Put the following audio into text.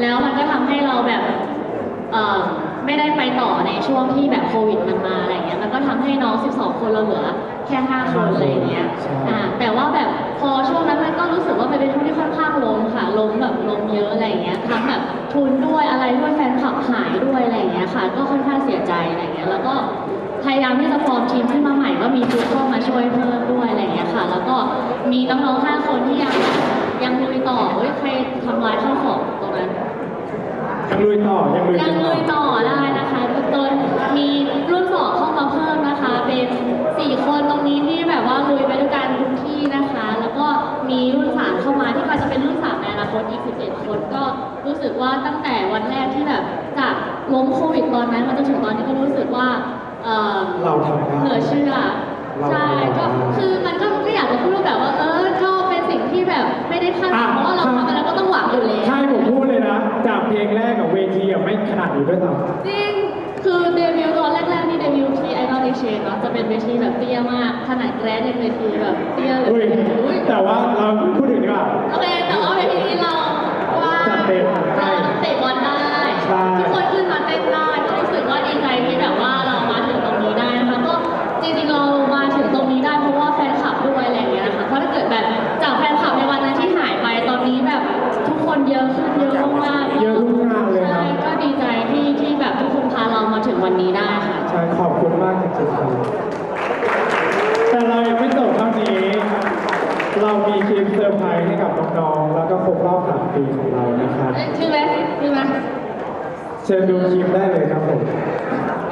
แล้วมันก็ทำให้เราแบบไม่ได้ไปต่อในช่วงที่แบบโควิดมันมาอะไรเงี้ย มันก็ทำให้น้อง 12 คนเราเหลือแค่ 5 คนอะไรเงี้ยอ่าแต่ว่าแบบพอช่วงนั้นมันก็รู้สึกว่าเป็นช่วงที่ค่อนข้างล้มค่ะ ล้มแบบล้มเยอะอะไรเงี้ยทั้งแบบทุนด้วยอะไรด้วยแฟนคลับหายด้วยอะไรเงี้ยค่ะ ก็ค่อนข้างเสียใจอะไรเงี้ย แล้วก็พยายามที่จะฟอร์มทีมขึ้นมาใหม่ก็มีทุกเข้ามาช่วยเพิ่มด้วยอะไรเงี้ยค่ะ แล้วก็มีน้องๆ 5 คนที่ยัง ยังลุยต่อยังลุยยังลุยต่อได้นะคะจนมีรุ่นสองเข้ามาเพิ่มนะคะ เป็นสี่คนตรงนี้ที่แบบว่าลุยไปด้วยกันทุกที่นะคะ แล้วก็มีรุ่นสามเข้ามาที่ก็จะเป็นรุ่นสามในอนาคตอีก11คนก็รู้สึกว่าตั้งแต่วันแรกที่แบบจากล้มโควิดตอนนั้นมาจนถึงตอนนี้ก็รู้สึกว่าเอ่อ เราทำได้ เหลือเชื่อเราใช่ทำได้ก็คือมันก็ไม่อยากจะพูดแบบว่า เออ ขนาดนี้ด้วยซ้ำจริง คือเดบิวต์ตอนแรกๆนี่เดบิวต์ที่ Idol Exchange เนาะจะเป็นเวทีแบบเตี้ยมากขนาดแกรนยังเวทีแบบเตี้ยเลยอุ้ยอุ๊ยแต่ว่าเราพูดถึงดีกว่าโอเคแต่ว่าเวทีนี้เราว่าจัดเต็มใช่เราเตะบอลได้ใช่ทุกคนขึ้นมาเต้นได้ก็รู้สึกว่าดีใจที่แบบว่าเรามาถึงตรงนี้ได้นะคะก็จริงๆเรามาถึงตรงนี้ได้เพราะว่าแฟนคลับด้วยอะไรอย่างเงี้ยนะคะเพราะถ้าเกิดแบบจากแฟนคลับในวันนั้นที่หายไปตอนนี้แบบทุกคนเยอะขึ้น วันนี้ได้ค่ะ ใช่ขอบคุณมากจริงๆครับแต่เรายังไม่จบเท่านี้ เรามีคลิปเซอร์ไพรส์ให้กับน้องๆแล้วก็ครบรอบสามปีของเรานะครับเอ้ยชื่อไหมชื่อไหมเชิญดูคลิปได้เลยครับผมเ